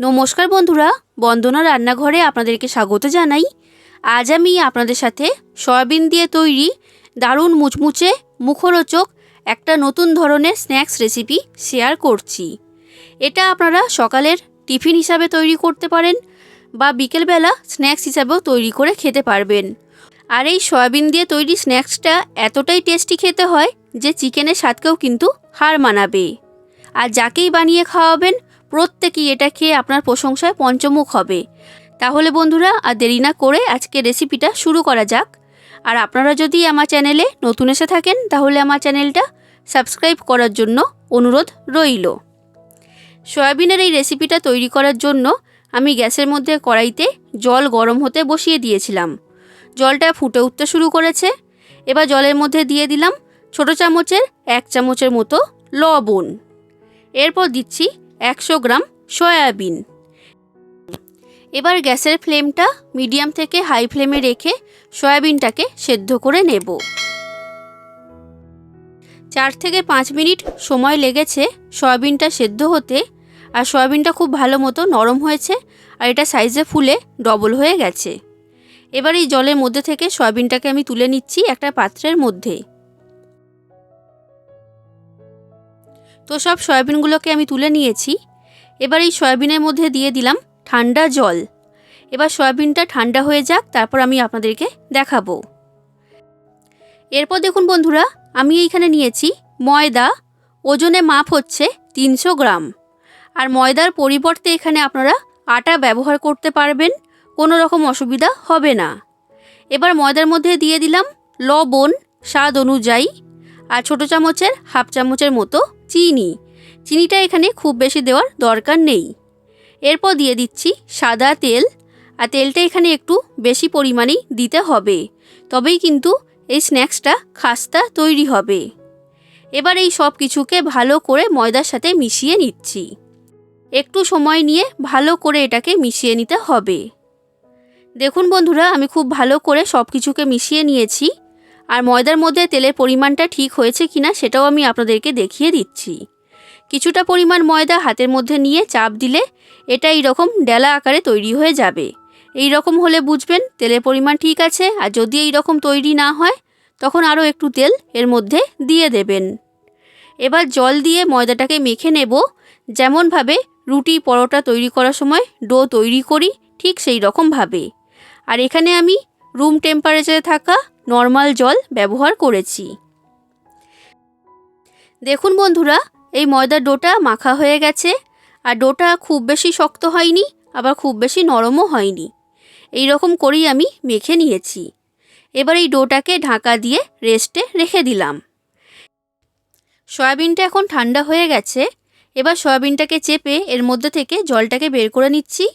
নমস্কার বন্ধুরা, বন্দনা রান্নাঘরে আপনাদেরকে স্বাগত জানাই। আজ আমি আপনাদের সাথে সয়াবিন দিয়ে তৈরি দারুণ মুচমুচে মুখরোচক একটা নতুন ধরনের স্ন্যাক্স রেসিপি শেয়ার করছি। এটা আপনারা সকালের টিফিন হিসাবে তৈরি করতে পারেন বা বিকেলবেলা স্ন্যাক্স হিসাবেও তৈরি করে খেতে পারবেন। আর এই সয়াবিন দিয়ে তৈরি স্ন্যাক্সটা এতটাই টেস্টি খেতে হয় যে চিকেনের স্বাদকেও কিন্তু হার মানাবে। আর যাকেই বানিয়ে খাওয়াবেন প্রত্যেকেই এটা খেয়ে আপনার প্রশংসায় পঞ্চমুখ হবে। তাহলে বন্ধুরা, আর দেরি না করে আজকে রেসিপিটা শুরু করা যাক। আর আপনারা যদি আমার চ্যানেলে নতুন এসে থাকেন, তাহলে আমার চ্যানেলটা সাবস্ক্রাইব করার জন্য অনুরোধ রইল। সয়াবিনের এই রেসিপিটা তৈরি করার জন্য আমি গ্যাসের মধ্যে কড়াইতে জল গরম হতে বসিয়ে দিয়েছিলাম। জলটা ফুটে উঠতে শুরু করেছে। এবার জলের মধ্যে দিয়ে দিলাম ছোট চামচের এক চামচের মতো লবণ। এরপর দিচ্ছি একশো গ্রাম সয়াবিন। এবার গ্যাসের ফ্লেমটা মিডিয়াম থেকে হাই ফ্লেমে রেখে সয়াবিনটাকে সেদ্ধ করে নেব। চার থেকে পাঁচ মিনিট সময় লেগেছে সয়াবিনটা সেদ্ধ হতে, আর সয়াবিনটা খুব ভালো মতো নরম হয়েছে, আর এটা সাইজে ফুলে ডবল হয়ে গেছে। এবার এই জলের মধ্যে থেকে সয়াবিনটাকে আমি তুলে নিচ্ছি একটা পাত্রের মধ্যে। তো সব সয়াবিনগুলোকে আমি তুলে নিয়েছি। এবার এই সয়াবিনের মধ্যে দিয়ে দিলাম ঠান্ডা জল। এবার সয়াবিনটা ঠান্ডা হয়ে যাক, তারপর আমি আপনাদেরকে দেখাবো। এরপর দেখুন বন্ধুরা, আমি এইখানে নিয়েছি ময়দা। ওজনে মাপ হচ্ছে তিনশো গ্রাম। আর ময়দার পরিবর্তে এখানে আপনারা আটা ব্যবহার করতে পারবেন, কোনো রকম অসুবিধা হবে না। এবার ময়দার মধ্যে দিয়ে দিলাম লবণ স্বাদ অনুযায়ী, আর ছোটো চামচের, হাফ চামচের মতো চিনি। চিনিটা এখানে খুব বেশি দেওয়ার দরকার নেই। এরপর দিয়ে দিচ্ছি সাদা তেল। আর তেলটা এখানে একটু বেশি পরিমাণেই দিতে হবে। তবেই কিন্তু এই স্ন্যাক্সটা খাস্তা তৈরি হবে। এবার এই সব কিছুকে ভালো করে ময়দার সাথে মিশিয়ে নিচ্ছি। একটু সময় নিয়ে ভালো করে এটাকে মিশিয়ে নিতে হবে। দেখুন বন্ধুরা, আমি খুব ভালো করে সব কিছুকে মিশিয়ে নিয়েছি। আর ময়দার মধ্যে তেলের পরিমাণটা ঠিক হয়েছে কিনা সেটাও আমি আপনাদেরকে দেখিয়ে দিচ্ছি। কিছুটা পরিমাণ ময়দা হাতের মধ্যে নিয়ে চাপ দিলে এটা এইরকম ডেলা আকারে তৈরি হয়ে যাবে। এই রকম হলে বুঝবেন তেলের পরিমাণ ঠিক আছে, আর যদি এই রকম তৈরি না হয়, তখন আরও একটু তেল এর মধ্যে দিয়ে দেবেন। এবার জল দিয়ে ময়দাটাকে মেখে নেব। যেমনভাবে রুটি পরোটা তৈরি করার সময় ডো তৈরি করি ঠিক সেই রকমভাবে আর এখানে আমি রুম টেম্পারেচারে থাকা নর্মাল জল ব্যবহার করেছি। দেখুন বন্ধুরা, এই ময়দার ডোটা মাখা হয়ে গেছে। আর ডোটা খুব বেশি শক্ত হয়নি, আবার খুব বেশি নরমও হয়নি। এই রকম করেই আমি মেখে নিয়েছি। এবার এই ডোটাকে ঢাকা দিয়ে রেস্টে রেখে দিলাম। সয়াবিনটা এখন ঠান্ডা হয়ে গেছে। এবার সয়াবিনটাকে চেপে এর মধ্যে থেকে জলটাকে বের করে নিচ্ছি।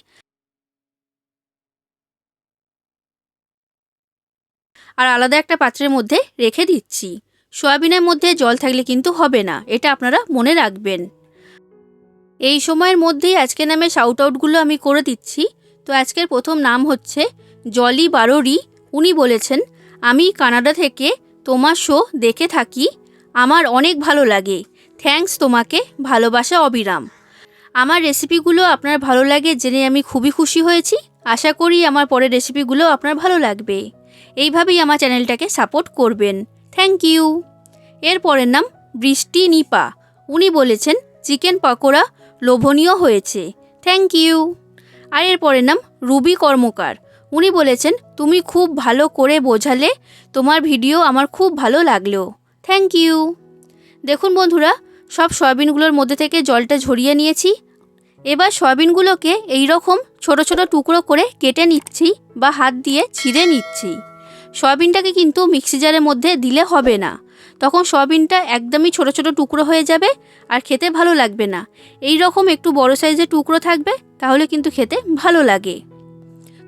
আর আলাদা একটা পাত্রের মধ্যে রেখে দিচ্ছি। সয়াবিনের মধ্যে জল থাকলে কিন্তু হবে না, এটা আপনারা মনে রাখবেন। এই সময়ের মধ্যেই আজকে নামে শাউট আউটগুলো আমি করে দিচ্ছি। তো আজকের প্রথম নাম হচ্ছে জলি বারোরি। উনি বলেছেন, আমি কানাডা থেকে তোমার শো দেখে থাকি। আমার অনেক ভালো লাগে। থ্যাঙ্কস তোমাকে, ভালোবাসা অবিরাম। আমার রেসিপিগুলো আপনার ভালো লাগে জেনে আমি খুবই খুশি হয়েছি। আশা করি আমার পরের রেসিপিগুলো আপনার ভালো লাগবে। এইভাবেই আমার চ্যানেলটাকে সাপোর্ট করবেন। Thank you. এর পরের নাম বৃষ্টি নিপা। উনি বলেছেন, চিকেন পকোড়া লোভনীয় হয়েছে। Thank you. আর এর পরের নাম রুবি কর্মকার। উনি বলেছেন, তুমি খুব ভালো করে বোঝালে তোমার ভিডিও আমার খুব ভালো লাগল। Thank you. দেখুন বন্ধুরা, সব সয়াবিনগুলোর মধ্যে থেকে জলটা ঝরিয়ে নিয়েছি। এবার সয়াবিনগুলোকে এই রকম ছোট ছোট টুকরো করে কেটে নিচ্ছি বা হাত দিয়ে ছিঁড়ে নিচ্ছি। সয়াবিনটাকে কিন্তু মিক্সি জারের মধ্যে দিলে হবে না। তখন সয়াবিনটা একদমই ছোট ছোট টুকরো হয়ে যাবে আর খেতে ভালো লাগবে না। এই রকম একটু বড় সাইজের টুকরো থাকবে, তাহলে কিন্তু খেতে ভালো লাগে।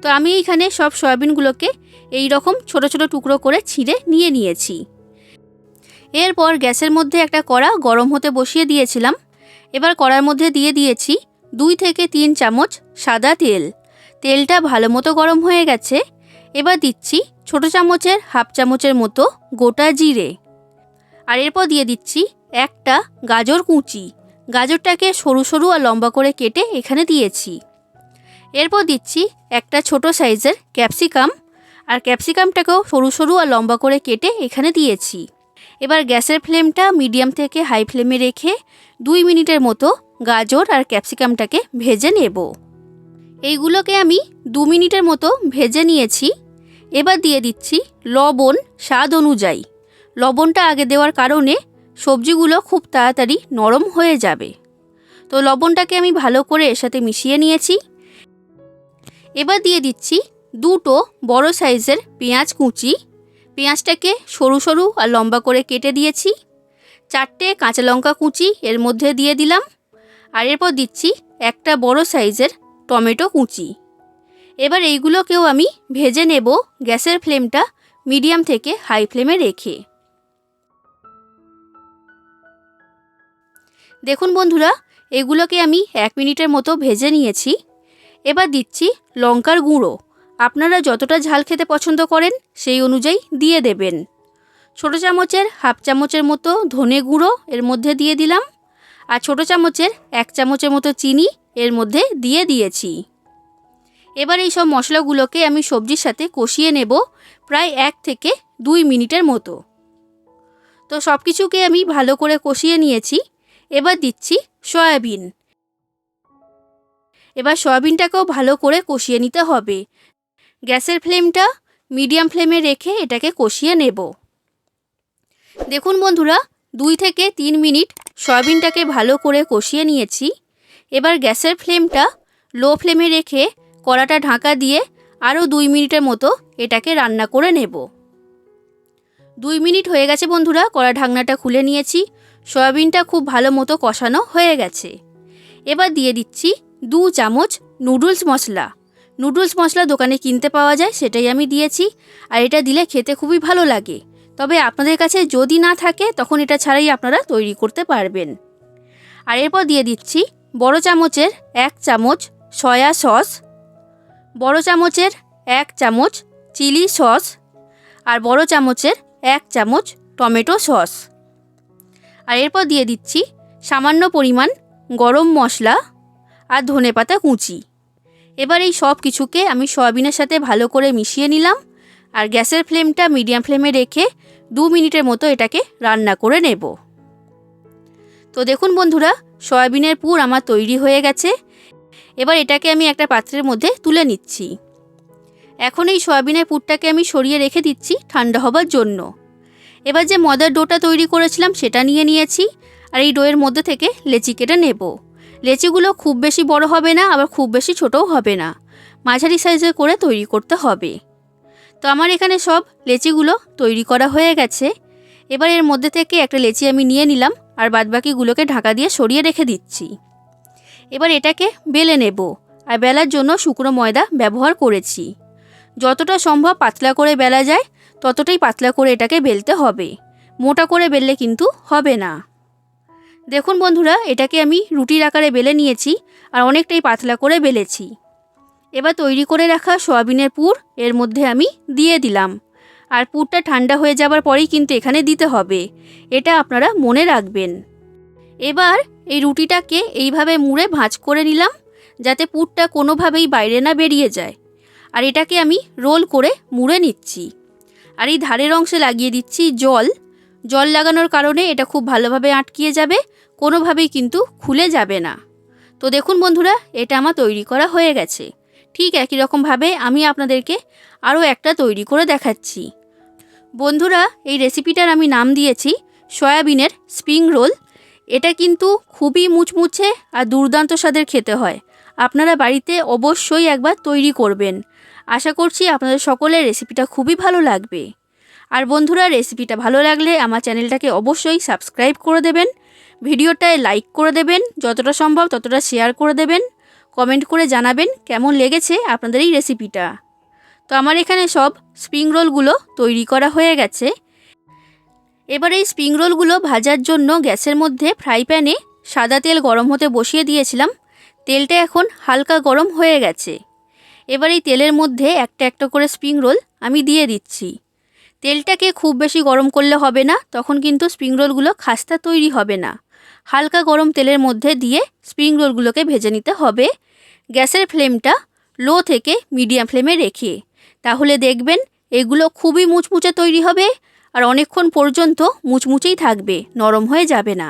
তো আমি এইখানে সব সয়াবিনগুলোকে এই রকম ছোট ছোট টুকরো করে ছিঁড়ে নিয়ে নিয়েছি। এরপর গ্যাসের মধ্যে একটা কড়া গরম হতে বসিয়ে দিয়েছিলাম। এবার কড়ার মধ্যে দিয়ে দিয়েছি দুই থেকে তিন চামচ সাদা তেল। তেলটা ভালো মতো গরম হয়ে গেছে। এবার দিচ্ছি ছোট চামচের হাফ চামচের মতো গোটা জিরে। আর এরপর দিয়ে দিচ্ছি একটা গাজর কুচি। গাজরটাকে সরু সরু আর লম্বা করে কেটে এখানে দিয়েছি। এরপর দিচ্ছি একটা ছোট সাইজের ক্যাপসিকাম। আর ক্যাপসিকামটাকেও সরু সরু আর লম্বা করে কেটে এখানে দিয়েছি। এবার গ্যাসের ফ্লেমটা মিডিয়াম থেকে হাই ফ্লেমে রেখে দুই মিনিটের মতো গাজর আর ক্যাপসিকামটাকে ভেজে নেব। এইগুলোকে আমি দু মিনিটের মতো ভেজে নিয়েছি। এবার দিয়ে দিচ্ছি লবণ স্বাদ অনুযায়ী। লবণটা আগে দেওয়ার কারণে সবজিগুলো খুব তাড়াতাড়ি নরম হয়ে যাবে। তো লবণটাকে আমি ভালো করে এর সাথে মিশিয়ে নিয়েছি। এবার দিয়ে দিচ্ছি দুটো বড় সাইজের পেঁয়াজ কুচি। পেঁয়াজটাকে সরু সরু আর লম্বা করে কেটে দিয়েছি। চারটে কাঁচা লঙ্কা কুচি এর মধ্যে দিয়ে দিলাম। আর এরপর দিচ্ছি একটা বড় সাইজের টমেটো কুচি। এবার এইগুলোকেও আমি ভেজে নেব গ্যাসের ফ্লেমটা মিডিয়াম থেকে হাই ফ্লেমে রেখে। দেখুন বন্ধুরা, এগুলোকে আমি এক মিনিটের মতো ভেজে নিয়েছি। এবার দিচ্ছি লঙ্কার গুঁড়ো। আপনারা যতটা ঝাল খেতে পছন্দ করেন সেই অনুযায়ী দিয়ে দেবেন। ছোট চামচের, হাফ চামচের মতো ধনে গুঁড়ো এর মধ্যে দিয়ে দিলাম। আর ছোট চামচের এক চামচের মতো চিনি এর মধ্যে দিয়ে দিয়েছি। এবার এই সব মশলাগুলোকে আমি সবজির সাথে কষিয়ে নেব প্রায় এক থেকে দুই মিনিটের মতো। তো সব কিছুকে আমি ভালো করে কষিয়ে নিয়েছি। এবার দিচ্ছি সয়াবিন। এবার সয়াবিনটাকেও ভালো করে কষিয়ে নিতে হবে। গ্যাসের ফ্লেমটা মিডিয়াম ফ্লেমে রেখে এটাকে কষিয়ে নেব। দেখুন বন্ধুরা দুই থেকে তিন মিনিট সয়াবিনটাকে ভালো করে কষিয়ে নিয়েছি। এবার গ্যাসের ফ্লেমটা লো ফ্লেমে রেখে কড়াটা ঢাকা দিয়ে আরও দুই মিনিটের মতো এটাকে রান্না করে নেব। দুই মিনিট হয়ে গেছে বন্ধুরা, কড়া ঢাকনাটা খুলে নিয়েছি। সয়াবিনটা খুব ভালো মতো কষানো হয়ে গেছে। এবার দিয়ে দিচ্ছি দু চামচ নুডলস মশলা। নুডলস মশলা দোকানে কিনতে পাওয়া যায়, সেটাই আমি দিয়েছি। আর এটা দিলে খেতে খুবই ভালো লাগে। তবে আপনাদের কাছে যদি না থাকে, তখন এটা ছাড়াই আপনারা তৈরি করতে পারবেন। আর এরপর দিয়ে দিচ্ছি বড় চামচের এক চামচ সয়া সস, বড় চামচের এক চামচ চিলি সস আর বড় চামচের এক চামচ টমেটো সস। আর এরপর দিয়ে দিচ্ছি সামান্য পরিমাণ গরম মশলা আর ধনেপাতা কুচি। এবার এই সব কিছুকে আমি সয়াবিনের সাথে ভালো করে মিশিয়ে নিলাম। আর গ্যাসের ফ্লেমটা মিডিয়াম ফ্লেমে রেখে দু মিনিটের মতো এটাকে রান্না করে নেব। তো দেখুন বন্ধুরা, সয়াবিনের পুর আমার তৈরি হয়ে গেছে। এবার এটাকে আমি একটা পাত্রের মধ্যে তুলে নিচ্ছি। এখন এই সয়াবিনের পুরটাকে আমি সরিয়ে রেখে দিচ্ছি ঠান্ডা হবার জন্য। এবার যে ময়দার ডোটা তৈরি করেছিলাম সেটা নিয়ে নিয়েছি আর এই ডোয়ের মধ্যে থেকে লেচি কেটে নেব। লেচিগুলো খুব বেশি বড় হবে না, আবার খুব বেশি ছোটও হবে না। মাঝারি সাইজে করে তৈরি করতে হবে। তো আমার এখানে সব লেচিগুলো তৈরি করা হয়ে গেছে। এবার এর মধ্যে থেকে একটা লেচি আমি নিয়ে নিলাম আর বাদবাকিগুলোকে ঢাকা দিয়ে সরিয়ে রেখে দিচ্ছি। এবার এটাকে বেলে নেব আর বেলার জন্য শুকনো ময়দা ব্যবহার করেছি। যতটা সম্ভব পাতলা করে বেলা যায়, ততটাই পাতলা করে এটাকে বেলতে হবে। মোটা করে বেললে কিন্তু হবে না। দেখুন বন্ধুরা, এটাকে আমি রুটির আকারে বেলে নিয়েছি আর অনেকটাই পাতলা করে বেলেছি। এবার তৈরি করে রাখা সয়াবিনের পুর এর মধ্যে আমি দিয়ে দিলাম। আর পুরটা ঠান্ডা হয়ে যাবার পরেই কিন্তু এখানে দিতে হবে। এটা আপনারা মনে রাখবেন। এবার এই রুটিটাকে এইভাবে মুড়ে ভাঁজ করে নিলাম, যাতে পুরটা কোনোভাবেই বাইরে না বেরিয়ে যায়। আর এটাকে আমি রোল করে মুড়ে নিচ্ছি। আর এই ধারের অংশে লাগিয়ে দিচ্ছি জল। জল লাগানোর কারণে এটা খুব ভালোভাবে আটকিয়ে যাবে, কোনোভাবেই কিন্তু খুলে যাবে না। তো দেখুন বন্ধুরা, এটা আমার তৈরি করা হয়ে গেছে। ঠিক একই রকমভাবে আমি আপনাদেরকে আরও একটা তৈরি করে দেখাচ্ছি। বন্ধুরা, এই রেসিপিটার আমি নাম দিয়েছি সয়াবিনের স্প্রিং রোল। এটা কিন্তু খুবই মুচমুচে আর দুর্দান্ত স্বাদের খেতে হয়। আপনারা বাড়িতে অবশ্যই একবার তৈরি করবেন। আশা করছি আপনাদের সকলের রেসিপিটা খুবই ভালো লাগবে। আর বন্ধুরা, রেসিপিটা ভালো লাগলে আমার চ্যানেলটাকে অবশ্যই সাবস্ক্রাইব করে দেবেন। ভিডিওটায় লাইক করে দেবেন। যতটা সম্ভব ততটা শেয়ার করে দেবেন। কমেন্ট করে জানাবেন কেমন লেগেছে আপনাদের এই রেসিপিটা। তো আমার এখানে সব স্প্রিং রোলগুলো তৈরি করা হয়ে গেছে। এবার এই স্প্রিং রোলগুলো ভাজার জন্য গ্যাসের মধ্যে ফ্রাই প্যানে সাদা তেল গরম হতে বসিয়ে দিয়েছিলাম। তেলটা এখন হালকা গরম হয়ে গেছে। এবার এই তেলের মধ্যে একটা একটা করে স্প্রিং রোল আমি দিয়ে দিচ্ছি। তেলটাকে খুব বেশি গরম করলে হবে না, তখন কিন্তু স্প্রিং রোলগুলো খাস্তা তৈরি হবে না। হালকা গরম তেলের মধ্যে দিয়ে স্প্রিং রোলগুলোকে ভেজে নিতে হবে। গ্যাসের ফ্লেমটা লো থেকে মিডিয়াম ফ্লেমে রেখে। তাহলে দেখবেন এগুলো খুবই মুচমুচে তৈরি হবে আর অনেকক্ষণ পর্যন্ত মুচমুচেই থাকবে, নরম হয়ে যাবে না।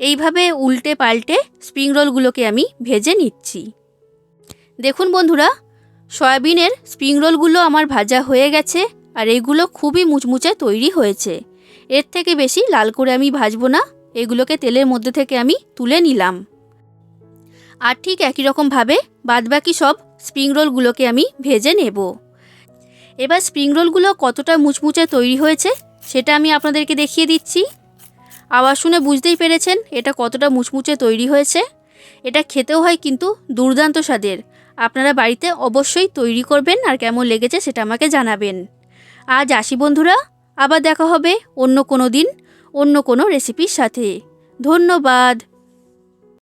এইভাবে উল্টে পাল্টে স্প্রিং রোলগুলোকে আমি ভেজে নিচ্ছি। দেখুন বন্ধুরা, সয়াবিনের স্প্রিং রোলগুলো আমার ভাজা হয়ে গেছে আর এগুলো খুবই মুচমুচে তৈরি হয়েছে। এর থেকে বেশি লাল করে আমি ভাজবো না, এগুলোকে তেলের মধ্যে থেকে আমি তুলে নিলাম। আর ঠিক একই রকমভাবে বাদবাকি সব স্প্রিং রোলগুলোকে আমি ভেজে নেব। এবার স্প্রিং রোলগুলো কতটা মুচমুচে তৈরি হয়েছে সেটা আমি আপনাদেরকে দেখিয়ে দিচ্ছি। আওয়াজ শুনে বুঝতেই পেরেছেন এটা কতটা মুচমুচে তৈরি হয়েছে। এটা খেতেও হয় কিন্তু দুর্দান্ত স্বাদের। আপনারা বাড়িতে অবশ্যই তৈরি করবেন আর কেমন লেগেছে সেটা আমাকে জানাবেন। আজ আসি বন্ধুরা, আবার দেখা হবে অন্য কোনো দিন, অন্য কোনো রেসিপির সাথে। ধন্যবাদ।